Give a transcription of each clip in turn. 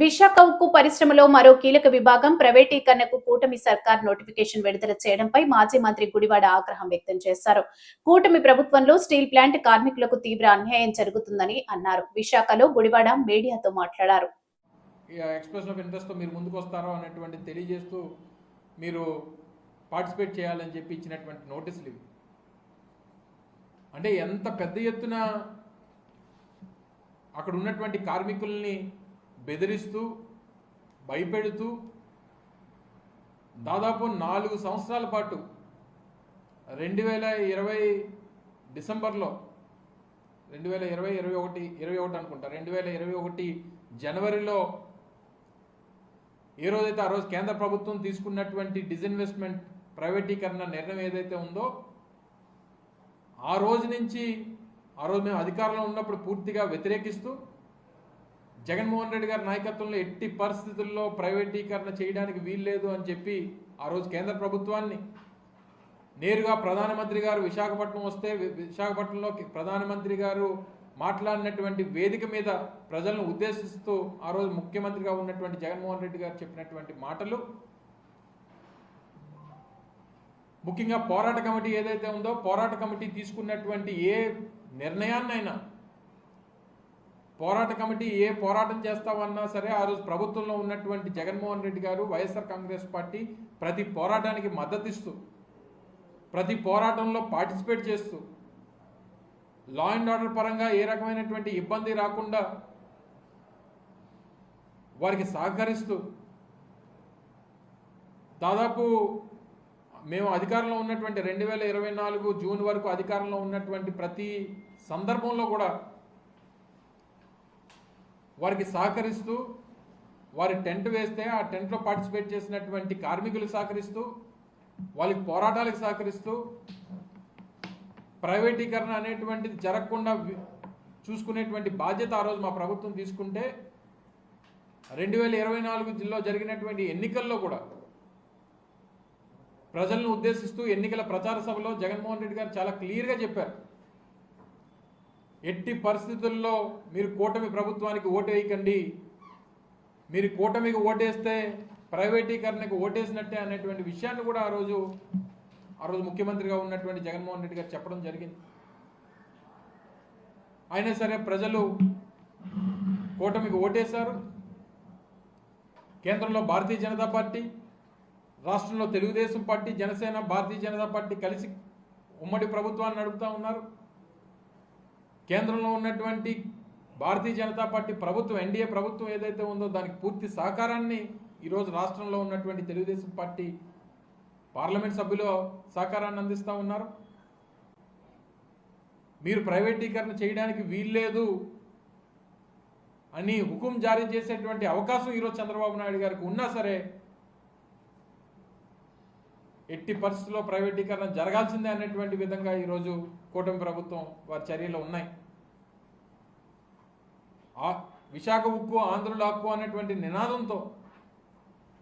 విశాఖ ఉక్కు పరిశ్రమలో మరో కీలక విభాగం ప్రైవేటీకరణకు కూటమి సర్కార్ నోటిఫికేషన్ విడుదల చేయడంపై మాజీ మంత్రి గుడివాడ ఆగ్రహం వ్యక్తం చేశారు. కూటమి ప్రభుత్వంలో స్టీల్ ప్లాంట్ కార్మికులకు తీవ్ర అన్యాయం జరుగుతుందని అన్నారు. విశాఖలో గుడివాడ మీడియాతో మాట్లాడారు. ఆఫ్ ఇంట్రెస్ట్తో మీరు ముందుకు వస్తారో తెలియజేస్తూ మీరు పార్టిసిపేట్ చేయాలని చెప్పి ఇచ్చినటువంటి నోటీసులు ఇవి. అంటే ఎంత పెద్ద ఎత్తున అక్కడ ఉన్నటువంటి కార్మికుల్ని బెదిరిస్తూ భయపెడుతూ దాదాపు నాలుగు సంవత్సరాల పాటు రెండు వేల ఇరవై డిసెంబర్లో రెండు వేల ఇరవై ఇరవై ఒకటి ఇరవై ఒకటి అనుకుంటా రెండు వేల ఇరవై ఒకటి జనవరిలో ఏ రోజైతే ఆ రోజు కేంద్ర ప్రభుత్వం తీసుకున్నటువంటి డిజిన్వెస్ట్మెంట్ ప్రైవేటీకరణ నిర్ణయం ఏదైతే ఉందో ఆ రోజు నుంచి ఆ రోజు మేము అధికారంలో ఉన్నప్పుడు పూర్తిగా వ్యతిరేకిస్తూ జగన్మోహన్ రెడ్డి గారి నాయకత్వంలో ఎట్టి పరిస్థితుల్లో ప్రైవేటీకరణ చేయడానికి వీల్లేదు అని చెప్పి ఆ రోజు కేంద్ర ప్రభుత్వాన్ని నేరుగా ప్రధానమంత్రి గారు విశాఖపట్నం వస్తే విశాఖపట్నంలో ప్రధానమంత్రి గారు మాట్లాడినటువంటి వేదిక మీద ప్రజలను ఉద్దేశిస్తూ ఆ రోజు ముఖ్యమంత్రిగా ఉన్నటువంటి జగన్మోహన్ రెడ్డి గారు చెప్పినటువంటి మాటలు. ముఖ్యంగా పోరాట కమిటీ ఏదైతే ఉందో పోరాట కమిటీ తీసుకున్నటువంటి ఏ నిర్ణయాన్నైనా పోరాట కమిటీ ఏ పోరాటం చేస్తామన్నా సరే ఆ రోజు ప్రభుత్వంలో ఉన్నటువంటి జగన్మోహన్ రెడ్డి గారు వైఎస్ఆర్ కాంగ్రెస్ పార్టీ ప్రతి పోరాటానికి మద్దతిస్తూ ప్రతి పోరాటంలో పార్టిసిపేట్ చేస్తూ లా అండ్ ఆర్డర్ పరంగా ఏ రకమైనటువంటి ఇబ్బంది రాకుండా వారికి సహకరిస్తూ దాదాపు మేము అధికారంలో ఉన్నటువంటి రెండు వేల ఇరవై నాలుగు జూన్ వరకు అధికారంలో ఉన్నటువంటి ప్రతి సందర్భంలో కూడా వారికి సహకరిస్తూ వారి టెంట్ వేస్తే ఆ టెంట్లో పార్టిసిపేట్ చేసినటువంటి కార్మికులు సహకరిస్తూ వాళ్ళకి పోరాటాలకు సహకరిస్తూ ప్రైవేటీకరణ అనేటువంటిది జరగకుండా చూసుకునేటువంటి బాధ్యత ఆ రోజు మా ప్రభుత్వం తీసుకుంటే రెండు వేల ఇరవై నాలుగు జిల్లా జరిగినటువంటి ఎన్నికల్లో కూడా ప్రజలను ఉద్దేశిస్తూ ఎన్నికల ప్రచార సభలో జగన్మోహన్ రెడ్డి గారు చాలా క్లియర్గా చెప్పారు. ఎట్టి పరిస్థితుల్లో మీరు కూటమి ప్రభుత్వానికి ఓటు వేయకండి మీరు కూటమికి ఓటేస్తే ప్రైవేటీకరణకు ఓటేసినట్టే అనేటువంటి విషయాన్ని కూడా ఆ రోజు ఆ రోజు ముఖ్యమంత్రిగా ఉన్నటువంటి జగన్మోహన్ రెడ్డి గారు చెప్పడం జరిగింది. అయినా సరే ప్రజలు కూటమికి ఓటేశారు. కేంద్రంలో భారతీయ జనతా పార్టీ రాష్ట్రంలో తెలుగుదేశం పార్టీ జనసేన భారతీయ జనతా పార్టీ కలిసి ఉమ్మడి ప్రభుత్వాన్ని నడుపుతా ఉన్నారు. కేంద్రంలో ఉన్నటువంటి భారతీయ జనతా పార్టీ ప్రభుత్వం ఎన్డీఏ ప్రభుత్వం ఏదైతే ఉందో దానికి పూర్తి సహకారాన్ని ఈరోజు రాష్ట్రంలో ఉన్నటువంటి తెలుగుదేశం పార్టీ పార్లమెంట్ సభ్యులు సహకారాన్ని అందిస్తూ ఉన్నారు. మీరు ప్రైవేటీకరణ చేయడానికి వీల్లేదు అని హుకుం జారీ చేసేటువంటి అవకాశం ఈరోజు చంద్రబాబు నాయుడు గారికి ఉన్నా సరే ఎట్టి పరిస్థితుల్లో ప్రైవేటీకరణ జరగాల్సిందే అనేటువంటి విధంగా ఈరోజు కూటమి ప్రభుత్వం వారి చర్యలు ఉన్నాయి. విశాఖ ఉక్కు ఆంధ్రుల హక్కు అనేటువంటి నినాదంతో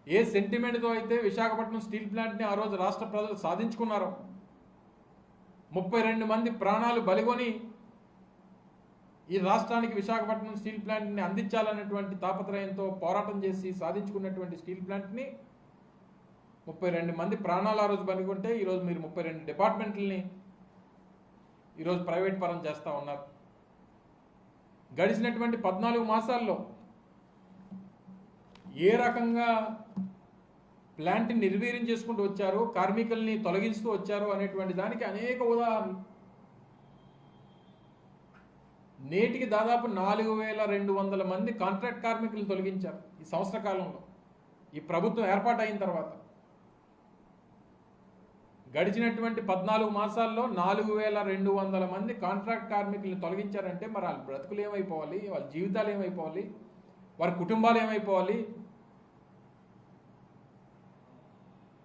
ఏ సెంటిమెంట్తో అయితే విశాఖపట్నం స్టీల్ ప్లాంట్ని ఆ రోజు రాష్ట్ర ప్రజలు సాధించుకున్నారో ముప్పై రెండు మంది ప్రాణాలు బలిగొని ఈ రాష్ట్రానికి విశాఖపట్నం స్టీల్ ప్లాంట్ని అందించాలనేటువంటి తాపత్రయంతో పోరాటం చేసి సాధించుకున్నటువంటి స్టీల్ ప్లాంట్ని ముప్పై రెండు మంది ప్రాణాలు ఆ రోజు బలిగొంటే ఈరోజు మీరు ముప్పై రెండు డిపార్ట్మెంట్లని ఈరోజు ప్రైవేట్ పరం చేస్తూ ఉన్నారు. గడిచినటువంటి పద్నాలుగు మాసాల్లో ఏ రకంగా ప్లాంట్ని నిర్వీర్యం చేసుకుంటూ వచ్చారు కార్మికుల్ని తొలగిస్తూ వచ్చారు అనేటువంటి దానికి అనేక ఉదాహరణలు. నేటికి దాదాపు నాలుగు వేల రెండు వందల మంది కాంట్రాక్ట్ కార్మికులను తొలగించారు ఈ సంవత్సర కాలంలో ఈ ప్రభుత్వం ఏర్పాటు అయిన తర్వాత గడిచినటువంటి పద్నాలుగు మాసాల్లో నాలుగు వేల రెండు వందల మంది కాంట్రాక్ట్ కార్మికులను తొలగించారంటే మరి వాళ్ళ బ్రతుకులు ఏమైపోవాలి? వాళ్ళ జీవితాలు ఏమైపోవాలి? వారి కుటుంబాలు ఏమైపోవాలి?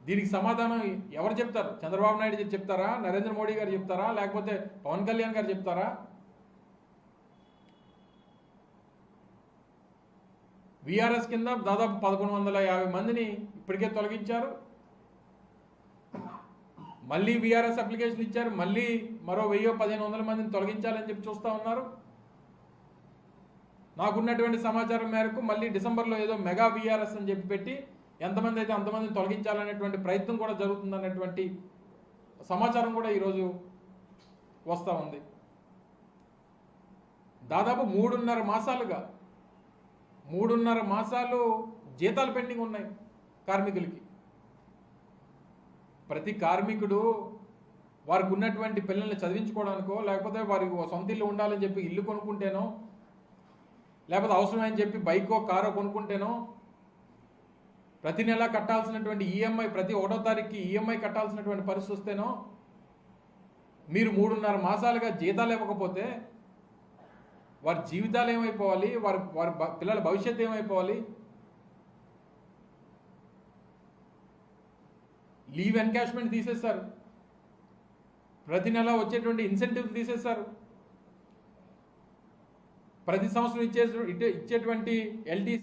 దీనికి సమాధానం ఎవరు చెప్తారు? చంద్రబాబు నాయుడు గారు చెప్తారా? నరేంద్ర మోడీ గారు చెప్తారా? లేకపోతే పవన్ కళ్యాణ్ గారు చెప్తారా? వీఆర్ఎస్ కింద దాదాపు పదకొండు వందల యాభై మందిని ఇప్పటికే తొలగించారు. మళ్ళీ విఆర్ఎస్ అప్లికేషన్ ఇచ్చారు మళ్ళీ మరో వెయ్యో పదిహేను వందల మందిని తొలగించాలని చెప్పి చూస్తూ ఉన్నారు. నాకున్నటువంటి సమాచారం మేరకు మళ్ళీ డిసెంబర్లో ఏదో మెగా విఆర్ఎస్ అని చెప్పి పెట్టి ఎంతమంది అయితే అంతమందిని తొలగించాలనేటువంటి ప్రయత్నం కూడా జరుగుతుందనేటువంటి సమాచారం కూడా ఈరోజు వస్తూ ఉంది. దాదాపు మూడున్నర మాసాలుగా మూడున్నర మాసాలు జీతాలు పెండింగ్ ఉన్నాయి కార్మికులకి. ప్రతి కార్మికుడు వారికి ఉన్నటువంటి పిల్లల్ని చదివించుకోవడానికో లేకపోతే వారికి సొంత ఇల్లు ఉండాలని చెప్పి ఇల్లు కొనుక్కుంటేనో లేకపోతే అవసరమని చెప్పి బైకో కారో కొనుక్కుంటేనో ప్రతి నెల కట్టాల్సినటువంటి ఈఎంఐ ప్రతి ఒకటో తారీఖుకి ఈఎంఐ కట్టాల్సినటువంటి పరిస్థితి వస్తేనో మీరు మూడున్నర మాసాలుగా జీతాలు ఇవ్వకపోతే వారి జీవితాలు ఏమైపోవాలి? వారి వారి పిల్లల భవిష్యత్తు ఏమైపోవాలి? లీవ్ ఎన్కాష్మెంట్ తీసేస్తారు. ప్రతి నెల వచ్చేటువంటి ఇన్సెంటివ్ తీసేస్తారు. ప్రతి సంవత్సరం ఇచ్చే ఇచ్చేటువంటి ఎల్టీసీ